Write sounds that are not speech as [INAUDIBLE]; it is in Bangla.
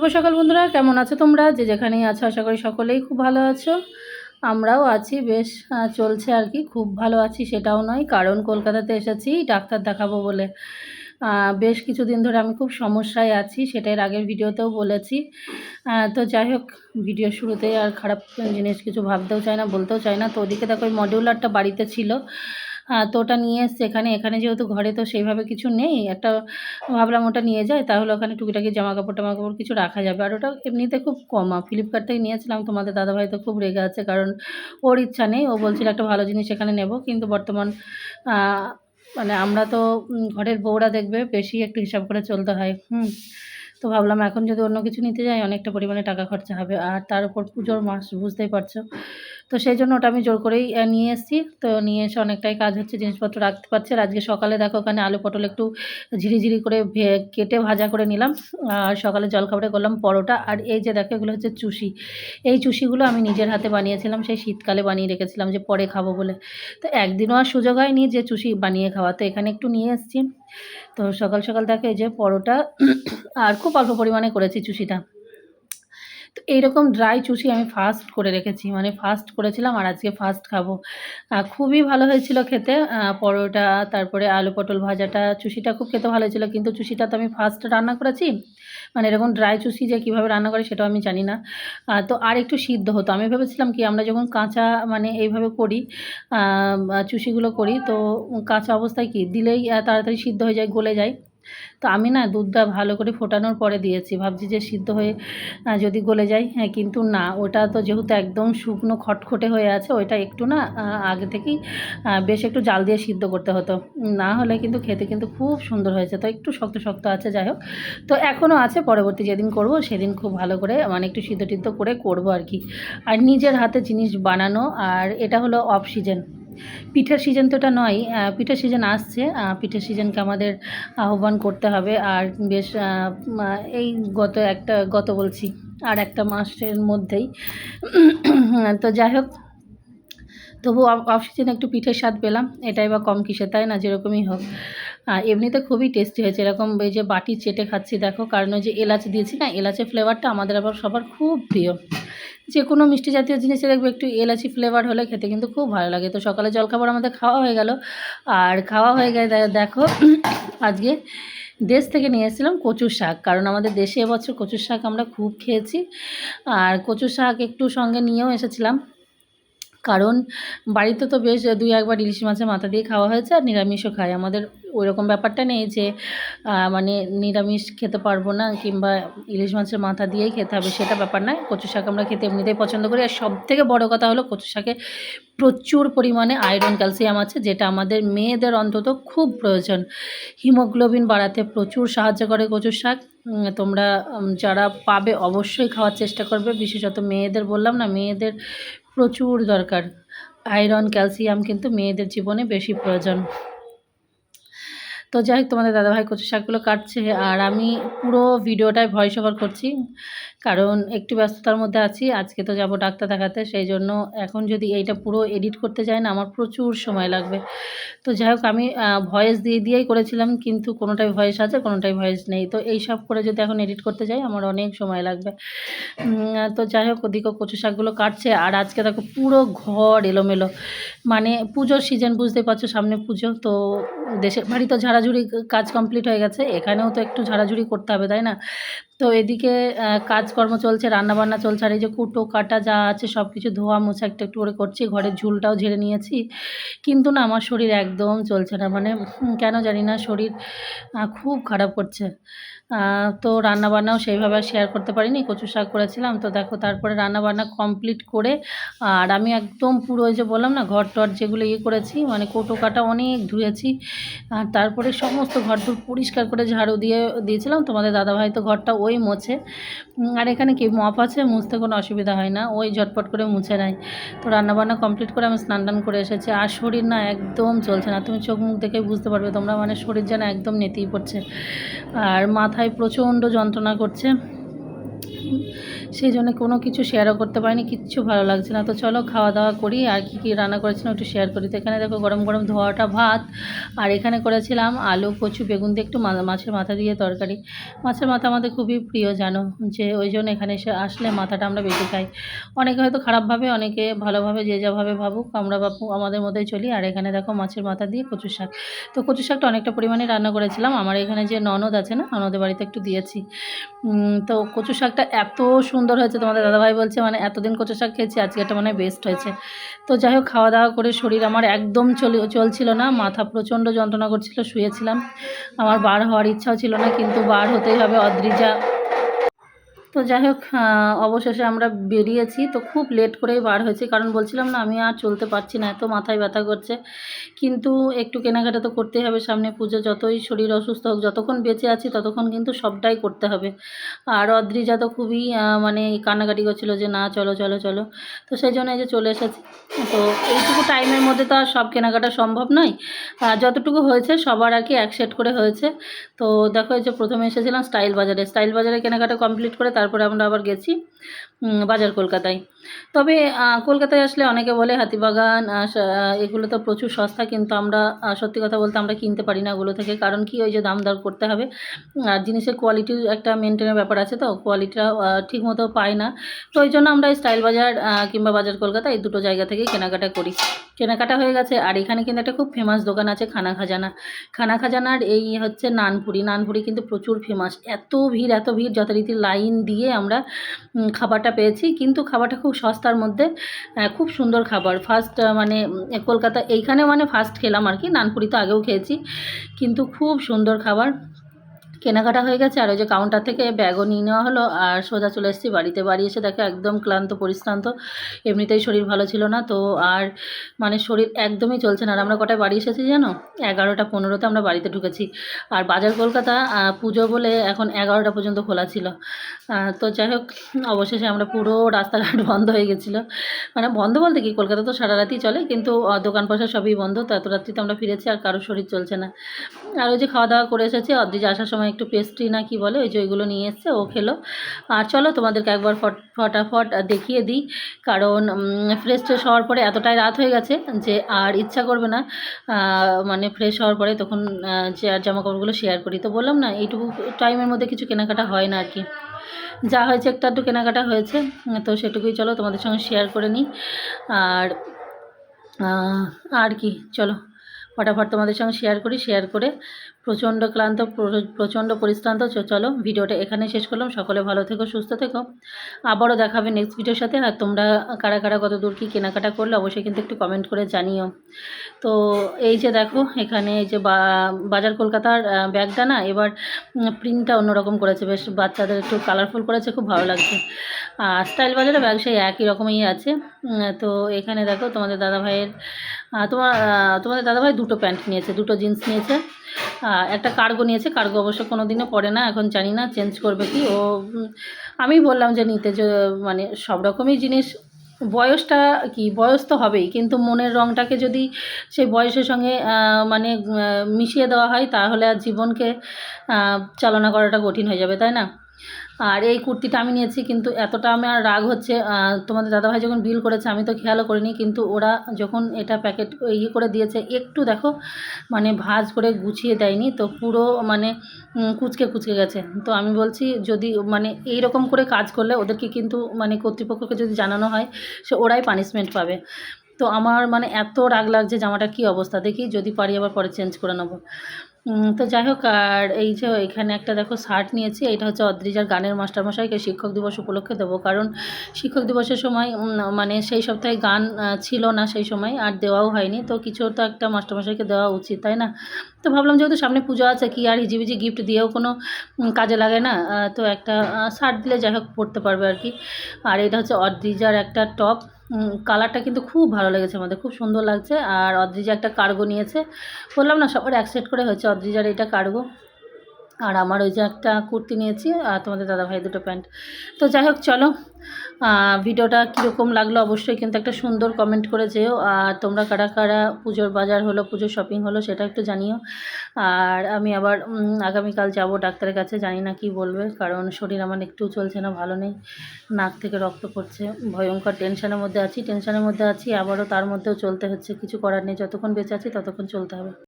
শুভ সকাল বন্ধুরা, কেমন আছো তোমরা? যে যেখানেই আছো, আশা করি সকলেই খুব ভালো আছো। আমরাও আছি, বেশ চলছে আর কি, খুব ভালো আছি সেটাও নয়, কারণ কলকাতাতে এসেছি, ডাক্তার দেখাবো বলে। বেশ কিছুদিন ধরে আমি খুব সমস্যায় আছি সেটা এর আগের ভিডিওতেও বলেছি। তো যাই হোক, ভিডিও শুরুতেই আর খারাপ জিনিস কিছু ভাবতেও চাই না, বলতেও চাই না। তো ওদিকে দেখো, ওই মডিউলারটা বাড়িতে ছিল। তো ওটা নিয়ে এসছে এখানে। এখানে যেহেতু ঘরে তো সেইভাবে কিছু নেই, একটা ভাবলাম ওটা নিয়ে যায় তাহলে ওখানে টুকিটাকি জামা কাপড় টামা কাপড় কিছু রাখা যাবে। আর ওটা এমনিতে খুব কমা ফ্লিপকার্ট থেকে নিয়েছিলাম তোমাদের দাদাভাই তো খুব রেগে আছে, কারণ ওর ইচ্ছা নেই, ও বলছিল একটা ভালো জিনিস এখানে নেব, কিন্তু বর্তমান মানে আমরা তো ঘরের বউরা দেখবে, বেশি একটু হিসাব করে চলতে হয়, হুম। তো ভাবলাম এখন যদি অন্য কিছু নিতে যাই, অনেকটা পরিমাণে টাকা খরচা হবে, আর তার উপর পুজোর মাস, বুঝতেই পারছ। তো সেই জন্য ওটা আমি জোর করেই নিয়ে এসেছি। তো নিয়ে এসে অনেকটাই কাজ হচ্ছে, জিনিসপত্র রাখতে পারছি। আর আজকে সকালে দেখো ওখানে আলু পটল একটু ঝিরিঝিরি করে কেটে ভাজা করে নিলাম। আর সকালে জলখাবারে করলাম পরোটা। আর এই যে দেখো এগুলো হচ্ছে চুষি। এই চুষিগুলো আমি নিজের হাতে বানিয়েছিলাম, সেই শীতকালে বানিয়ে রেখেছিলাম যে পরে খাব বলে। তো একদিনও আর সুযোগ হয়নি যে চুষি বানিয়ে খাওয়া তো এখানে একটু নিয়ে এসেছি। তো সকাল সকাল দেখো এই যে পরোটা, আর খুব অল্প পরিমাণে করেছি চুষিটা। এইরকম ড্রাই চুষি আমি ফার্স্ট করে রেখেছি। মানে ফার্স্ট করেছিলাম আর আজকে ফার্স্ট খাব। খুবই ভালো হয়েছিল খেতে। পরোটা, তারপরে আলু পটল ভাজাটা চুষিটা খুব খেতে ভালো হয়েছিল। কিন্তু চুষিটা তো আমি ফার্স্ট রান্না করেছি। মানে এরকম ড্রাই চুষি যে কীভাবে রান্না করে সেটাও আমি জানি না। তো আর একটু সিদ্ধ হতো। আমি ভেবেছিলাম কি, আমরা যখন কাঁচা মানে এইভাবে করি চুষিগুলো করি, তো কাঁচা অবস্থায় কি, দিলেই তাড়াতাড়ি সিদ্ধ হয়ে যায়, গলে যায়। তো আমি না দুধটা ভালো করে ফোটানোর পরে দিয়েছি। ভাবছি যে সিদ্ধ হয়ে যদি গলে যায় হ্যাঁ কিন্তু না, ওটা তো যেহেতু একদম শুকনো খটখটে হয়ে আছে, ওইটা একটু না আগে থেকেই বেশ একটু জাল দিয়ে সিদ্ধ করতে হতো। না হলে কিন্তু খেতে কিন্তু খুব সুন্দর হয়েছে। তো একটু শক্ত শক্ত আছে, যাই হোক। তো এখনও আছে, পরবর্তী যেদিন করব, সেদিন খুব ভালো করে মানে একটু সিদ্ধ টিদ্ধ করে করব আর কি। আর নিজের হাতে জিনিস বানানো, আর এটা হলো অফ সিজন পিঠের সিজন তো এটা নয় পিঠার সিজন আসছে পিঠার সিজনকে আমাদের আহ্বান করতে হবে। আর বেশ এই গত একটা, গত বলছি, আর একটা মাসের মধ্যেই। তো যাই হোক, তবু অফ সিজনে একটু পিঠের স্বাদ পেলাম, এটাই বা কম কিসে তাই না? যেরকমই হোক। এমনিতে খুবই টেস্টি হয়েছে, এরকম এই যে বাটি চেটে খাচ্ছি, দেখো, কারণ ওই যে এলাচ দিয়েছি না, এলাচের ফ্লেভারটা আমাদের আবার সবার খুব প্রিয়। যে কোনো মিষ্টি জাতীয় জিনিসে দেখবে একটু এলাচি ফ্লেভার হলে খেতে কিন্তু খুব ভালো লাগে। তো সকালে জলখাবার আমাদের খাওয়া হয়ে গেল। আর খাওয়া হয়ে গেলে দেখো, আজকে দেশ থেকে নিয়ে এসেছিলাম কচুর শাক। কারণ আমাদের দেশে এবছর কচুর শাক আমরা খুব খেয়েছি। আর কচুর শাক একটু সঙ্গে নিয়েও এসেছিলাম। কারণ বাড়িতে তো বেশ দুই একবার ইলিশ মাছের মাথা দিয়ে খাওয়া হয়েছে আর নিরামিষও খাই আমাদের ওই রকম ব্যাপারটা নেই যে মানে নিরামিষ খেতে পারব না কিংবা ইলিশ মাছের মাথা দিয়েই খেতে হবে সেটা ব্যাপার নয়। কচু শাক আমরা খেতে এমনিতেই পছন্দ করি। আর সব থেকে বড়ো কথা হলো কচু শাকে প্রচুর পরিমাণে আয়রন ক্যালসিয়াম আছে যেটা আমাদের মেয়েদের অন্তত খুব প্রয়োজন। হিমোগ্লোবিন বাড়াতে প্রচুর সাহায্য করে কচুর শাক। তোমরা যারা পাবে অবশ্যই খাওয়ার চেষ্টা করবে। বিশেষত মেয়েদের বললাম না, মেয়েদের প্রচুর দরকার। আয়রন, ক্যালসিয়াম কিন্তু মেয়েদের জীবনে বেশি প্রয়োজন। তো যাই হোক, তোমাদের দাদাভাই কচু শাকগুলো কাটছে আর আমি পুরো ভিডিওটাই ভয়েস ওভার করছি। কারণ একটু ব্যস্ততার মধ্যে আছি, আজকে তো যাব ডাক্তার দেখাতে, সেই জন্য এখন যদি এইটা পুরো এডিট করতে যাই না, আমার প্রচুর সময় লাগবে। তো যাই হোক, আমি ভয়েস দিয়ে দিয়েই করেছিলাম, কিন্তু কোনোটাই ভয়েস আছে, কোনোটাই ভয়েস নেই। তো এই সব করে যদি এখন এডিট করতে যাই, আমার অনেক সময় লাগবে। তো যাই হোক, ওদিকে কচু শাকগুলো কাটছে, আর আজকে দেখো পুরো ঘর এলোমেলো। মানে পুজোর সিজন বুঝতে পারছ, সামনে পুজো, তো দেশের বাড়ি তো ঝাড়াঝুড়ি কাজ কমপ্লিট হয়ে গেছে, এখানেও তো একটু ঝাড়াঝুড়ি করতে হবে, তাই না? তো এদিকে কাজকর্ম চলছে, রান্নাবান্না চলছে, আর এই যে কুটো, কাটা যা আছে সব কিছু ধোয়া মোছা একটু একটু করে করছি, ঘরের ঝুলটাও ঝেড়ে নিয়েছি। কিন্তু না, আমার শরীর একদম চলছে না মানে কেন জানি না শরীর খুব খারাপ করছে। তো রান্নাবান্নাও সেইভাবে শেয়ার করতে পারিনি, কচু শাক করেছিলাম, তো দেখো তারপরে রান্নাবান্না কমপ্লিট করে, আর আমি একদম পুরো ওই যে বললাম না, ঘর টর যেগুলো ইয়ে করেছি মানে কোটো, কাটা অনেক ধুয়েছি, আর তারপরে সমস্ত ঘর পরিষ্কার করে ঝাড়ু দিয়ে দিয়েছিলাম। তোমাদের দাদাভাই তো ঘরটা ওই মোছে। আর এখানে কি, মপ আছে, মুছতে কোনো অসুবিধা হয় না। ওই ঝটপট করে মুছে নেয়। তো রান্নাবান্না কমপ্লিট করে আমি স্নান টান করে এসেছি। আর শরীর না একদম চলছে না। তুমি চোখ মুখ দেখে বুঝতে পারবে তোমরা মানে শরীর যেন একদম নেতেই পড়ছে। আর মাথায় প্রচণ্ড যন্ত্রণা করছে। সেই জন্য কোনো কিছু শেয়ারও করতে পারিনি, কিচ্ছু ভালো লাগছে না। তো চলো খাওয়া দাওয়া করি, আর কী কী রান্না করেছিলাম একটু শেয়ার করি। তো এখানে দেখো গরম গরম ধোয়াটা ভাত, আর এখানে করেছিলাম আলু, কচু, বেগুন দিয়ে একটু মাছের মাথা দিয়ে তরকারি। মাছের মাথা আমাদের খুবই প্রিয়, জানো? যে ওই জন্য এখানে এসে আসলে মাথাটা আমরা বেশি খাই। অনেকে হয়তো খারাপভাবে অনেকে ভালোভাবে, যে যাভাবে ভাবুক, আমরা বাপু আমাদের মধ্যেই চলি। আর এখানে দেখো মাছের মাথা দিয়ে কচু শাক। তো কচু শাকটা অনেকটা পরিমাণে রান্না করেছিলাম। আমার এখানে যে ননদ আছে না, ননদের বাড়িতে একটু দিয়েছি। তো কচু শাকটা এত সুন্দর হয়েছে তোমাদের দাদাভাই বলছে মানে এতদিন কচু শাক খেয়েছি, আজকে একটা মানে বেস্ট হয়েছে। তো যাই হোক খাওয়া দাওয়া করে শরীর আমার একদম চল, চলছিল না, মাথা প্রচণ্ড যন্ত্রণা করছিল, শুয়েছিলাম। আমার বার হওয়ার ইচ্ছাও ছিল না, কিন্তু বার হতেই হবে অদ্রিজা। তো যাই হোক অবশেষে আমরা বেরিয়েছি। তো খুব লেট করেই বার হয়েছি, কারণ বলছিলাম না, আমি আর চলতে পারছি না, এত মাথায় ব্যথা করছে। কিন্তু একটু কেনাকাটা তো করতেই হবে, সামনে পুজো, যতই শরীর অসুস্থ হোক, যতক্ষণ বেঁচে আছি, ততক্ষণ কিন্তু সবটাই করতে হবে। আর অদ্রিজা তো খুবই মানে কান্নাকাটি করছিল যে, না, চলো চলো চলো। তো সেই জন্য এই যে চলে এসেছি। তো এইটুকু টাইমের মধ্যে তো আর সব কেনাকাটা সম্ভব নয়। যতটুকু হয়েছে, সবার আর কি এক সেট করে হয়েছে। তো দেখো এই যে প্রথমে এসেছিলাম স্টাইল বাজারে। স্টাইল বাজারে কেনাকাটা কমপ্লিট করে তারপরে আমরা আবার গেছি বাজার কলকাতায়। তবে কলকাতায় আসলে অনেকে বলে হাতিবাগান এগুলো তো প্রচুর সস্তা কিন্তু আমরা সত্যি কথা বলতে আমরা কিনতে পারি না ওগুলো থেকে। কারণ কি ওই যে দাম দর করতে হবে। আর জিনিসের কোয়ালিটির একটা মেনটেনের ব্যাপার আছে তো কোয়ালিটিটা ঠিক মতো পাই না। তো ওই জন্য আমরা স্টাইল বাজার কিংবা বাজার কলকাতা এই দুটো জায়গা থেকেই কেনাকাটা করি। কেনাকাটা হয়ে গেছে। আর এখানে কিন্তু একটা খুব ফেমাস দোকান আছে খানা খাজানা। খানা খাজানার এই হচ্ছে নানপুরি। নানপুরি কিন্তু প্রচুর ফেমাস এত ভিড় এত ভিড়, যথারীতি লাইন দিয়ে আমরা খাবারটা পেয়েছি। কিন্তু খাবারটা খুব সস্তার মধ্যে খুব সুন্দর খাবার। ফার্স্ট মানে কলকাতা, এইখানে মানে ফার্স্ট খেলাম আর কি। নানপুরি তো আগেও খেয়েছি। কিন্তু খুব সুন্দর খাবার। কেনাকাটা হয়ে গেছে, আর ওই যে কাউন্টার থেকে ব্যাগও নিয়ে নেওয়া হলো, আর সোজা চলে এসেছি বাড়িতে। বাড়ি এসে দেখো একদম ক্লান্ত, পরিশ্রান্ত, এমনিতেই শরীর ভালো ছিল না, তো আর মানে শরীর একদমই চলছে না। আর আমরা কটায় বাড়ি এসেছি জানো? এগারোটা পনেরোতে আমরা বাড়িতে ঢুকেছি। আর বাজার কলকাতা পুজো বলে এখন এগারোটা পর্যন্ত খোলা ছিল। তো যাই হোক, অবশেষে আমরা পুরো রাস্তাঘাট [LAUGHS] বন্ধ হয়ে গেছিল। মানে বন্ধ বলতে কি, কলকাতা তো সারা রাতই চলে, কিন্তু দোকান পয়সা সবই বন্ধ, তো এত রাত্রিতে আমরা ফিরেছি আর কারোর শরীর চলছে না। আর ওই যে খাওয়া দাওয়া করে এসেছি, অদ্রিজা আসার সময় একটু পেস্ট্রি না কি বলে, ওই যে ওইগুলো নিয়ে এসছে, ও খেলো। আর চলো তোমাদেরকে একবার ফট, ফটাফট দেখিয়ে দিই। কারণ ফ্রেশ ট্রেশ হওয়ার পরে এতটাই রাত হয়ে গেছে যে আর ইচ্ছা করবে না। মানে ফ্রেশ হওয়ার পরে তখন যে আর জামা কাপড়গুলো শেয়ার করি। তো বললাম না, এইটুকু টাইমের মধ্যে কিছু কেনাকাটা হয় না আর কি। যা হয়েছে একটু একটু কেনাকাটা হয়েছে, তো সেটুকুই চলো তোমাদের সঙ্গে শেয়ার করে নিই। আর আর কি, চলো। ফটাফট তোমাদের সঙ্গে শেয়ার করি শেয়ার করে প্রচণ্ড ক্লান্ত প্রচণ্ড পরিশ্রান্ত। চলো ভিডিওটা এখানে শেষ করলাম। সকলে ভালো থেকো, সুস্থ থেকো। আবারও দেখাবে নেক্সট ভিডিওর সাথে। আর তোমরা কারা কারা কত দূর কী কেনাকাটা করলে অবশ্যই কিন্তু একটু কমেন্ট করে জানিও। তো এই যে দেখো, এখানে এই যে বাজার কলকাতার ব্যাগটা না, এবার প্রিন্টটা অন্যরকম করেছে। বেশ বাচ্চাদের একটু কালারফুল করেছে, খুব ভালো লাগছে। আর স্টাইল বাজারে ব্যাগ সেই একই রকমই আছে। তো এখানে দেখো তোমাদের দাদা ভাইয়ের তোমার তোমাদের দাদাভাই দুটো প্যান্ট নিয়েছে, দুটো জিন্স নিয়েছে। একটা কার্গো নিয়েছে। কার্গো অবশ্য কোনো দিনও পরে না, এখন জানি না চেঞ্জ করবে কি। ও আমি বললাম যে নিতে যে মানে সব রকমই জিনিস। বয়সটা কি, বয়স তো হবেই, কিন্তু মনের রঙটাকে যদি সেই বয়সের সঙ্গে মানে মিশিয়ে দেওয়া হয়, তাহলে আর জীবনকে চালনা করাটা কঠিন হয়ে যাবে, তাই না? আর এই কুর্তিটা আমি নিয়েছি, কিন্তু এতটা আমার রাগ হচ্ছে তোমাদের দাদাভাই যখন বিল করেছে, আমি তো খেয়ালও করিনি, কিন্তু ওরা যখন এটা প্যাকেট ইয়ে করে দিয়েছে, একটু দেখো মানে ভাজ করে গুছিয়ে দেয়নি, তো পুরো মানে কুচকে কুচকে গেছে। তো আমি বলছি, যদি মানে এই রকম করে কাজ করলে ওদেরকে কিন্তু মানে কর্তৃপক্ষকে যদি জানানো হয়, সে ওরাই পানিশমেন্ট পাবে। তো আমার মানে এত রাগ লাগছে জামাটা কী অবস্থা, দেখি যদি পারি আবার পরে চেঞ্জ করে নেব। তো যাই হোক, আর এই যে এখানে একটা দেখো শার্ট নিয়েছি, এটা হচ্ছে অদ্রিজার গানের মাস্টারমশাইকে শিক্ষক দিবস উপলক্ষে দেবো। কারণ শিক্ষক দিবসের সময় মানে সেই সপ্তাহে গান ছিল না সেই সময়, আর দেওয়াও হয়নি। তো কিছু তো একটা মাস্টারমশাইকে দেওয়া উচিত, তাই না? তো ভাবলাম যেহেতু সামনে পুজো আছে, কি আর হিজিবিজি গিফট দিয়েও কোনো কাজে লাগে না? তো একটা শার্ট দিলে যাই হোক পরতে পারবে আর কি। আর এটা হচ্ছে অদ্রিজার একটা টপ। কালারটা কিন্তু খুব ভালো লেগেছে আমাদের, খুব সুন্দর লাগছে। আর অদ্রিজা একটা কার্গো নিয়েছে। বললাম না, সবার এক সেট করে হয়েছে। অদ্রিজার এটা কার্গো আর আমার ওই যে একটা কুর্তি নিয়েছি, আর তোমাদের দাদাভাই দুটো প্যান্ট। তো যাই হোক, চলো। ভিডিওটা কীরকম লাগল অবশ্যই কিন্তু একটা সুন্দর কমেন্ট করে যেও। আর তোমরা কারা কারা পুজোর বাজার হলো পুজোর শপিং হলো সেটা একটু জানিও। আর আমি আবার আগামীকাল যাব ডাক্তারের কাছে, জানি না কি বলবে, কারণ শরীর আমার একটু চলছে না, ভালো নেই। নাক থেকে রক্ত পড়ছে, ভয়ঙ্কর টেনশনের মধ্যে আছি টেনশনের মধ্যে আছি, আবারও তার মধ্যেও চলতে হচ্ছে, কিছু করার নেই, যতক্ষণ বেঁচে আছি ততক্ষণ চলতে হবে।